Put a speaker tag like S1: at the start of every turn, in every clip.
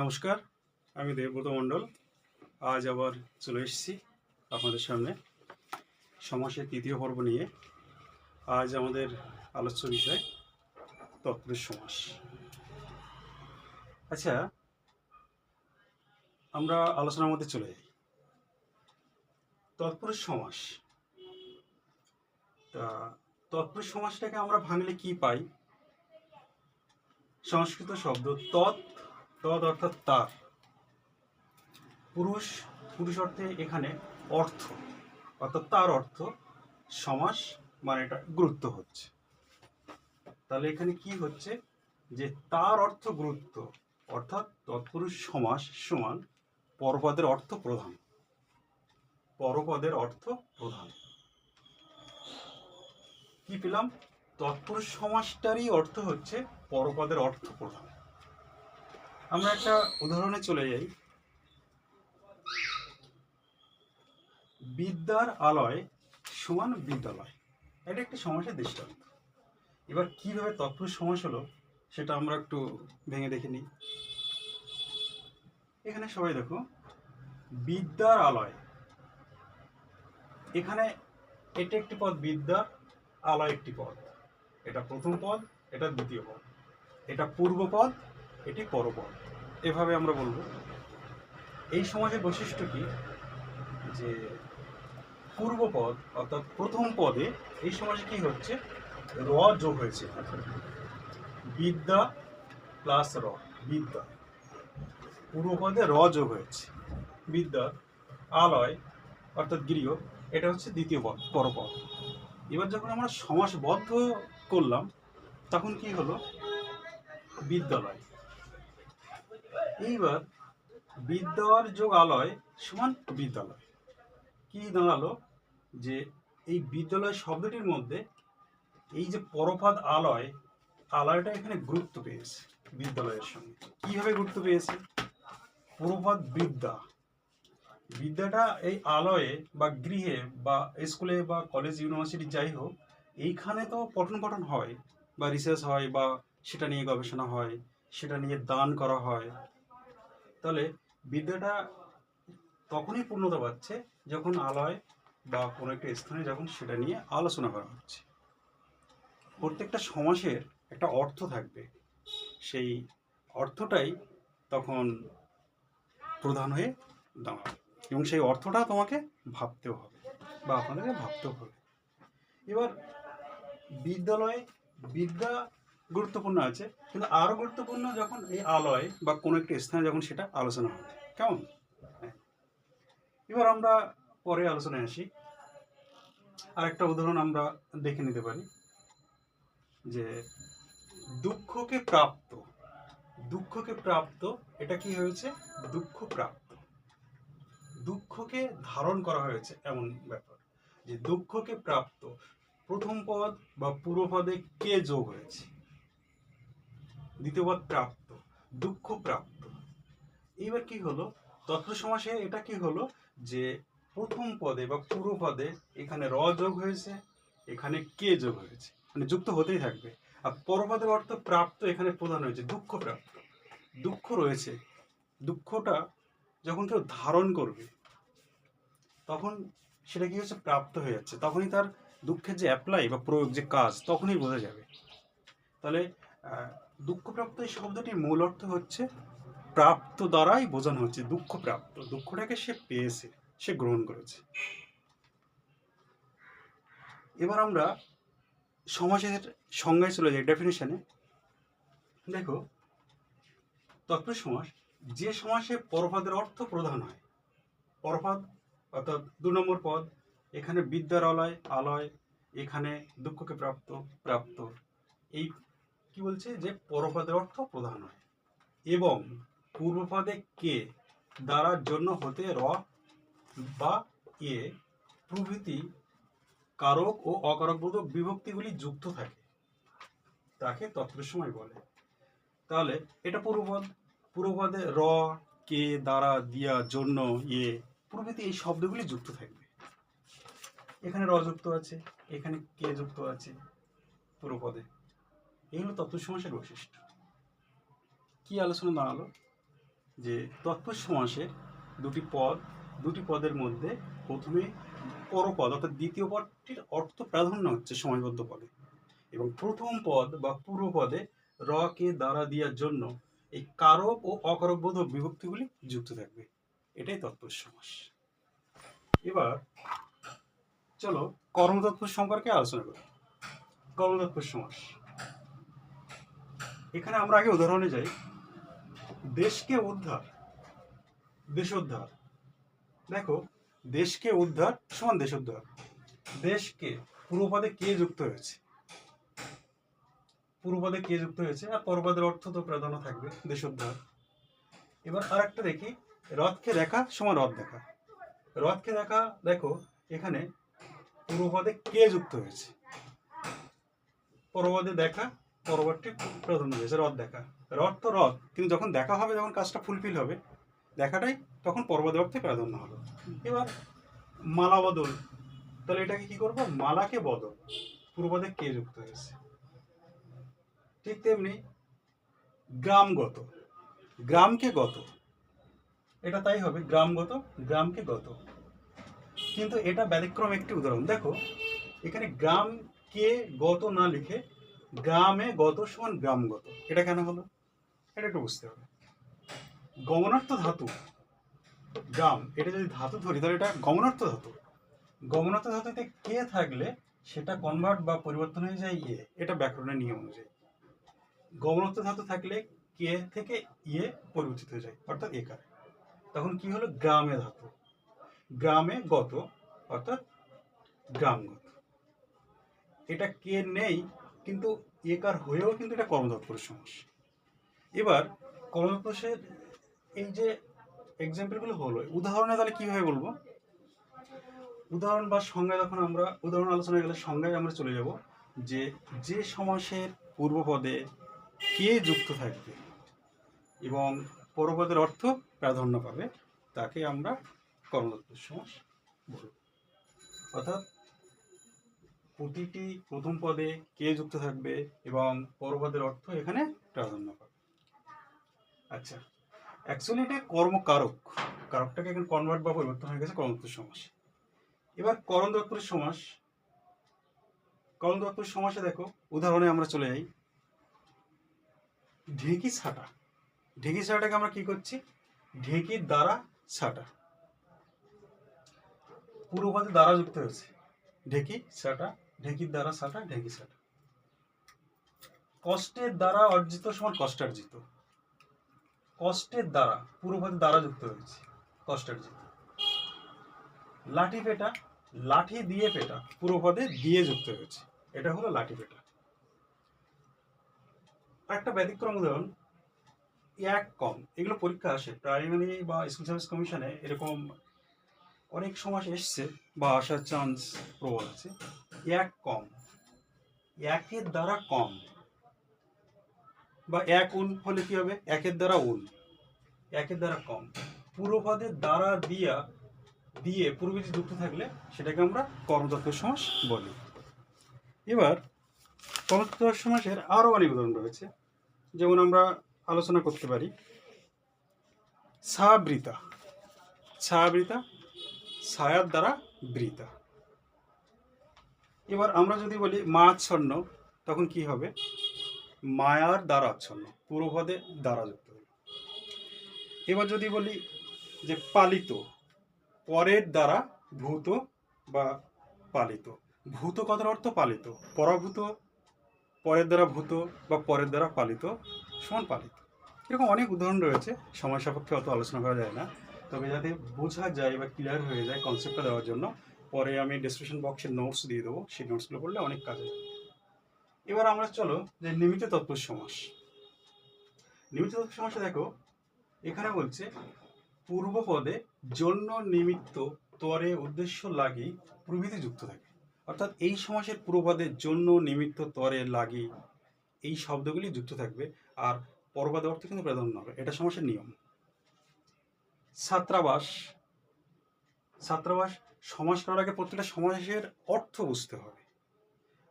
S1: নমস্কার, আমি দেবব্রত মণ্ডল। আজ আবার চলে এসেছি আপনাদের সামনে সমাসের তৃতীয় পর্ব নিয়ে। আজ আমাদের আলোচ্য বিষয় তৎপুরুষ সমাস। আচ্ছা আমরা আলোচনার মধ্যে চলে যাই। তৎপুরুষ সমাস। তা তৎপুরুষ সমাসটাকে আমরা ভাঙলে কি পাই? সংস্কৃত শব্দ তৎ তদ অর্থাৎ তার। পুরুষ পুরুষ অর্থে এখানে অর্থ, অর্থাৎ তার অর্থ সমাস মানে এটা গুরুত্ব হচ্ছে। তাহলে এখানে কি হচ্ছে? যে তার অর্থ গুরুত্ব, অর্থাৎ তৎপুরুষ সমাস সমান পরপদের অর্থ প্রধান। পরপদের অর্থ প্রধান। কি পেলাম? তৎপুরুষ সমাসটারই অর্থ হচ্ছে পরপদের অর্থ প্রধান। আমরা একটা উদাহরণে চলে যাই। বিদ্যার আলয় সমান বিদ্যালয়। এটা একটি সমাসের দৃষ্টান্ত। এবার কীভাবে তৎপুরুষ সমাস হলো, সেটা আমরা একটু ভেঙে দেখে নিই। এখানে সবাই দেখো, বিদ্যার আলয়। এখানে এটা একটি পদ বিদ্যা আলয় একটি পদ। এটা প্রথম পদ, এটা দ্বিতীয় পদ। এটা পূর্ব পদ এটি পরপদ এভাবে আমরা বলব। এই সমাজের বৈশিষ্ট্য কি? যে পূর্বপদ অর্থাৎ প্রথম পদে এই সমাজে কি হচ্ছে? র যোগ হয়েছে। বিদ্যা প্লাস র, বিদ্যা। পূর্বপদে র যোগ হয়েছে। বিদ্যা, আলয়, অর্থাৎ গৃহ, এটা হচ্ছে দ্বিতীয় পদ, পরপদ। এবার যখন আমরা সমাসবদ্ধ করলাম, তখন কি হলো? বিদ্যালয়। এইবার বিদ্যার যোগ আলয় সমান বিদ্যালয়। কি দাঁড়াল? যে এই বিদ্যালয় শব্দটির মধ্যে এই যে পরপদ আলয়, আলয়টা এখানে গুরুত্ব পেয়েছে বিদ্যালয়ের সঙ্গে। কীভাবে গুরুত্ব পেয়েছে? পূর্বপদ বিদ্যা। বিদ্যাটা এই আলয়ে বা গৃহে বা স্কুলে বা কলেজ, ইউনিভার্সিটি যাই হোক, এইখানে তো পঠন পঠন হয় বা রিসার্চ হয় বা সেটা নিয়ে গবেষণা হয়, সেটা নিয়ে দান করা হয় তাহলে বিদ্যাটা তখনই পূর্ণতা পাচ্ছে যখন আলয় বা কোনো একটা স্থানে যখন সেটা নিয়ে আলোচনা করা হচ্ছে। প্রত্যেকটা সমাসের একটা অর্থ থাকবে। সেই অর্থটাই তখন প্রধান হয়ে দাঁড়াবে এবং সেই অর্থটা তোমাকে ভাবতেও হবে বা আপনাদেরকে ভাবতেও হবে। এবার বিদ্যালয়ে বিদ্যা গুরুত্বপূর্ণ আছে। কিন্তু আরও গুরুত্বপূর্ণ যখন এই আলয় বা কোনো একটা স্থানে যখন সেটা আলোচনা হবে। কেমন। এবার আমরা পরে আলোচনায় আসি। আরেকটা উদাহরণ আমরা দেখে নিতে পারি। যে দুঃখকে প্রাপ্ত দুঃখকে প্রাপ্ত, এটা কি হয়েছে? দুঃখ প্রাপ্ত। দুঃখকে ধারণ করা হয়েছে এমন ব্যাপার। যে দুঃখকে প্রাপ্ত, প্রথম পদ বা পূর্বপদে কে যোগ হয়েছে? দ্বিতীয় পদ প্রাপ্ত, দুঃখ প্রাপ্ত। এইবার কি হলো? তত্ত্ব সমাসে এটা কি হলো? যে প্রথম পদে বা পুরো পদে এখানে র যোগ হয়েছে, এখানে কে যোগ হয়েছে মানে যুক্ত হতেই থাকবে। আর পরপদের অর্থ প্রাপ্ত এখানে প্রধান হয়েছে দুঃখ প্রাপ্ত। দুঃখ রয়েছে। দুঃখটা যখন কেউ ধারণ করবে, তখন সেটা কি হচ্ছে? প্রাপ্ত হয়ে যাচ্ছে। তখনই তার দুঃখের যে অ্যাপ্লাই বা প্রয়োগ যে কাজ, তখনই বোঝা যাবে। তাহলে দুঃখপ্রাপ্ত এই শব্দটির মূল অর্থ হচ্ছে প্রাপ্ত দ্বারাই বোঝানো হচ্ছে দুঃখপ্রাপ্ত। দুঃখটাকে সে পেয়েছে, সে গ্রহণ করেছে। এবার আমরা সমাজের সংজ্ঞায় চলে যাই ডেফিনেশনে দেখো তৎপর সমাস যে সমাসে পরপদের অর্থ প্রধান হয়, পরপাদ অর্থাৎ দু নম্বর পদ, এখানে বিদ্যার আলয় আলয়, এখানে দুঃখকে প্রাপ্ত প্রাপ্ত। এই কি বলছে? যে পরপদের অর্থ প্রধান হয়। এবং পূর্বপদে কে দ্বারার জন্য হতে র বা এ প্রভৃতি কারক ও অকারকবোধক বিভক্তিগুলি যুক্ত থাকে। তাকে তৎপুরুষ সময় বলে। তাহলে এটা পূর্বপদ পূর্বপদে র, কে, দ্বারা, দিয়া, জন্য ইয়ে প্রভৃতি এই শব্দগুলি যুক্ত থাকবে। এখানে র যুক্ত আছে, এখানে কে যুক্ত আছে পূর্বপদে এই হলো তত্ত্ব সমাসের বৈশিষ্ট্য। কি আলোচনা দাঁড়াল? যে তৎপুরুষ সমাসে দুটি পদ, দুটি পদের মধ্যে প্রথমে পরপদ অর্থাৎ দ্বিতীয় পদটির অর্থ প্রাধান্য হচ্ছে সমাজবদ্ধ পদে। এবং প্রথম পদ বা পূর্ব পদে র কে দ্বারা দেওয়ার জন্য এই কারক ও অকারকবোধক বিভক্তিগুলি যুক্ত থাকবে। এটাই তৎপুরুষ সমাস। এবার চলো কর্মতৎপুর সম্পর্কে আলোচনা করি। কর্মতৎপুর সমাস। এখানে আমরা আগে উদাহরণে যাই। দেশকে উদ্ধার। দেশ উদ্ধার দেখো, দেশকে উদ্ধার সমান দেশোদ্ধার। দেশকে পূর্বপদে কে যুক্ত হয়েছে? পূর্বপদে কে যুক্ত হয়েছে? আর পরপদের অর্থ তো প্রাধান্য থাকবে, দেশোদ্ধার। এবার আর একটা দেখি রথকে দেখা সমান রথ দেখা। রথকে দেখা, দেখো, এখানে পূর্বপদে কে যুক্ত হয়েছে? পরপদে দেখা পরবর্তী প্রাধান্য হয়েছে, রথ দেখা। রথ তো রথ, কিন্তু যখন দেখা হবে, যখন কাজটা ফুলফিল হবে, দেখাটাই তখন পর্বদের অর্থে প্রাধান্য হবে। এবার মালা বদল, তাহলে এটাকে কি করব? মালাকে বদল পূর্বপদে কে যুক্ত হয়েছে? ঠিক তেমনি গ্রামগত গ্রামকে গত, এটা তাই হবে গ্রামগত গ্রামকে গত। কিন্তু এটা ব্যতিক্রম একটি উদাহরণ। দেখো, এখানে গ্রাম কে গত না লিখে গ্রামে গত সমান গ্রামগত। এটা কেন হলো? এটা একটু বুঝতে হবে। গমনার্থ ধাতু। গ্রাম এটা যদি ধাতু ধরি তাহলে এটা গমনার্থ ধাতু। গমনার্থ ধাতুতে কে থাকলে সেটা কনভার্ট বা পরিবর্তন হয়ে যায় ইয়ে? এটা ব্যাকরণের নিয়ম অনুযায়ী। গমনার্থ ধাতু থাকলে কে থেকে ইয়ে পরিবর্তিত হয়ে যায়? অর্থাৎ একার। তখন কি হলো? গ্রামে ধাতু। গ্রামে গত অর্থাৎ গ্রামগত। এটা কে নেই? কিন্তু একার হয়েও কিন্তু এটা কর্মতৎপরের সমস্যা। এবার কর্মতৎপরের এই যে এক্সাম্পলগুলো হলো, উদাহরণে তাহলে কীভাবে বলব? উদাহরণ বা সংজ্ঞায় যখন আমরা, উদাহরণ আলোচনা গেলে সংজ্ঞায় আমরা চলে যাব যে যে সমাসের পূর্বপদে কে যুক্ত থাকবে এবং পরপদের অর্থ প্রাধান্য পাবে, তাকে আমরা কর্মদত্ত সমাস বলব। অর্থাৎ প্রতিটি প্রথম পদে কে যুক্ত থাকবে এবং পরপদের অর্থ এখানে প্রাধান্য পাবে। আচ্ছা অ্যাকচুয়ালি এটা কর্মকারক। কারকটাকে এখন কনভার্ট বা পরিবর্তন হয়ে গেছে কর্মদত্ত সমাস। এবার করণ দত্তরের সমাস করণ দত্তর সমাসে দেখো, উদাহরণে আমরা চলে যাই। ঢেকি ছাটা। ঢেকি ছাটাকে আমরা কি করছি? ঢেকির দ্বারা ছাটা। পূর্বপদে দ্বারা যুক্ত হয়েছে। ঢেকি, ছাটা ঢেকির দ্বারা ছাটা ঢেকি ছাটা কষ্টের দ্বারা অর্জিত সমান কষ্টার্জিত। কষ্টের দ্বারা পূর্বপদে দ্বারা যুক্ত হয়েছে, কষ্টার্জিত। লাঠি পেটা, লাঠি দিয়ে পেটা পূর্বপদে দিয়ে যুক্ত হয়েছে। এটা হলো লাঠি পেটা। একটা ব্যতিক্রম উদাহরণ এক কম। এগুলো পরীক্ষা আসে, প্রাইমারি বা স্কুল সার্ভিস কমিশনে এরকম অনেক সমাস এসছে বা আসার চান্স প্রবল আছে। এক কম। একের দ্বারা কম। বা এক উন হলে কি হবে? একের দ্বারা উন। একের দ্বারা কম। পূর্বপদের দ্বারা দিয়া, দিয়ে পূর্ববর্তী যুক্ত থাকলে সেটাকে আমরা কর্মতত্ত্ব সমাস বলি। এবার কর্মতত্ত্ব সমাসের আরও অনেক উদাহরণ রয়েছে। যেমন আমরা আলোচনা করতে পারি। ছাবৃতা ছাবৃতা ছায়ার দ্বারা বৃতা এবার আমরা যদি বলি মা আচ্ছন্ন তখন কি হবে? মায়ার দ্বারা আচ্ছন্ন পূর্বপদে দ্বারা যুক্ত। এবার যদি বলি যে পালিত, পরের দ্বারা ভূত বা পালিত। ভূত কথার অর্থ পালিত। পরাভূত, পরের দ্বারা ভূত বা পরের দ্বারা পালিত, সমান পালিত। এরকম অনেক উদাহরণ রয়েছে। সময় সাপেক্ষে অত আলোচনা করা যায় না। তবে যাতে বোঝা যায় বা ক্লিয়ার হয়ে যায় কনসেপ্টটা দেওয়ার জন্য, পরে আমি ডিসক্রিপশন বক্সে নোটস দিয়ে দেবো। সেই নোটসগুলো পড়লে অনেক কাজে লাগে। এবার আমরা চলো যে নিমিত্ত তৎপুর সমাস। নিমিত্ত তৎপুর সমাসে দেখো, এখানে বলছে, পূর্বপদে জন্য নিমিত্ত তরে উদ্দেশ্য লাগি প্রভৃতি যুক্ত থাকে। অর্থাৎ এই সমাসের পূর্বপদের জন্য নিমিত্ত তরে লাগি এই শব্দগুলি যুক্ত থাকবে। আর পরপদের অর্থ কিন্তু প্রাধান্য হবে। এটা সমাসের নিয়ম। ছাত্রাবাস। ছাত্রাবাস সমাজ করার আগে প্রত্যেকটা সমাসের অর্থ বুঝতে হবে।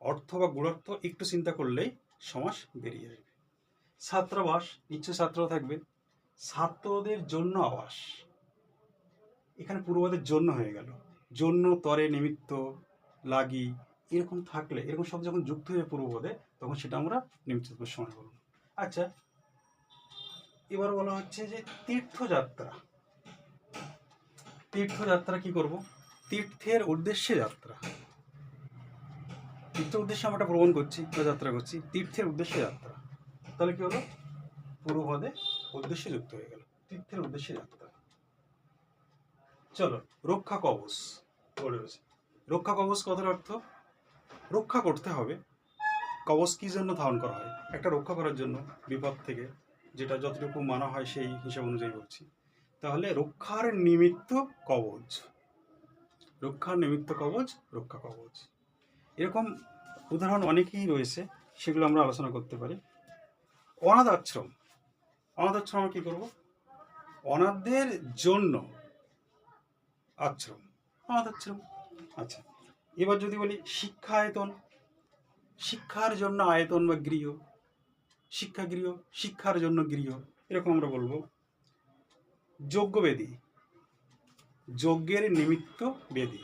S1: অর্থ বা গুণার্থ একটু চিন্তা করলেই সমাস বেরিয়ে যাবে ছাত্রাবাস, নিশ্চয় ছাত্র থাকবে। ছাত্রদের জন্য আবাস। এখানে পূর্বপদের জন্য হয়ে গেল। জন্য, তরে, নিমিত্ত, লাগি এরকম থাকলে, এরকম সব যখন যুক্ত হয়ে পূর্বপদে তখন সেটা আমরা নিমিত্ত সময় বলব আচ্ছা এবার বলা হচ্ছে যে তীর্থযাত্রা। তীর্থযাত্রা কি করব? তীর্থের উদ্দেশ্যে যাত্রা। তীর্থের উদ্দেশ্যে আমরা একটা ভ্রমণ করছি বা যাত্রা করছি, তীর্থের উদ্দেশ্যে যাত্রা। তাহলে কি হলো? পূর্বপদে উদ্দেশ্যে যুক্ত হয়ে গেল। তীর্থের উদ্দেশ্যে যাত্রা। চলো, রক্ষা কবচ রয়েছে। রক্ষা কবচ কথার অর্থ, রক্ষা করতে হবে। কবচ কি জন্য ধারণ করা হয়? একটা রক্ষা করার জন্য বিপদ থেকে, যেটা যতটুকু মানা হয় সেই হিসাব অনুযায়ী বলছি। তাহলে রক্ষার নিমিত্ত কবচ রক্ষার নিমিত্ত কবচ রক্ষা কবচ এরকম উদাহরণ অনেকেই রয়েছে, সেগুলো আমরা আলোচনা করতে পারি। অনাথ আশ্রম অনাথ আশ্রম আমরা কী করব? অনাথদের জন্য আশ্রম। অনাথ আশ্রম আচ্ছা এবার যদি বলি শিক্ষা আয়তন। শিক্ষার জন্য আয়তন বা গৃহ। শিক্ষা গৃহ, শিক্ষার জন্য গৃহ, এরকম আমরা বলব। যজ্ঞবেদী। যজ্ঞের নিমিত্ত বেদী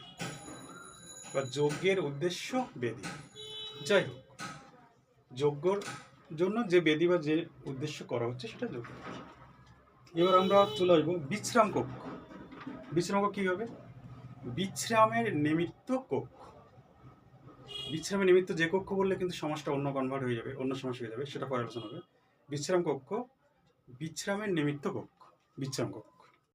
S1: বা যজ্ঞের উদ্দেশ্য বেদী। যাই হোক, যজ্ঞর জন্য যে বেদী বা যে উদ্দেশ্য করা হচ্ছে সেটা যজ্ঞ। এবার আমরা চলে আসব বিশ্রাম কক্ষ। বিশ্রাম কক্ষ কী হবে? বিশ্রামের নিমিত্ত কক্ষ। বিশ্রামের নিমিত্ত যে কক্ষ বললে কিন্তু সমাজটা অন্য কনভার্ট হয়ে যাবে, অন্য সমাজ হয়ে যাবে, সেটা পরে আলোচনা হবে। বিশ্রাম কক্ষ, বিশ্রামের নিমিত্ত কক্ষ। বিশ্রাম কক্ষ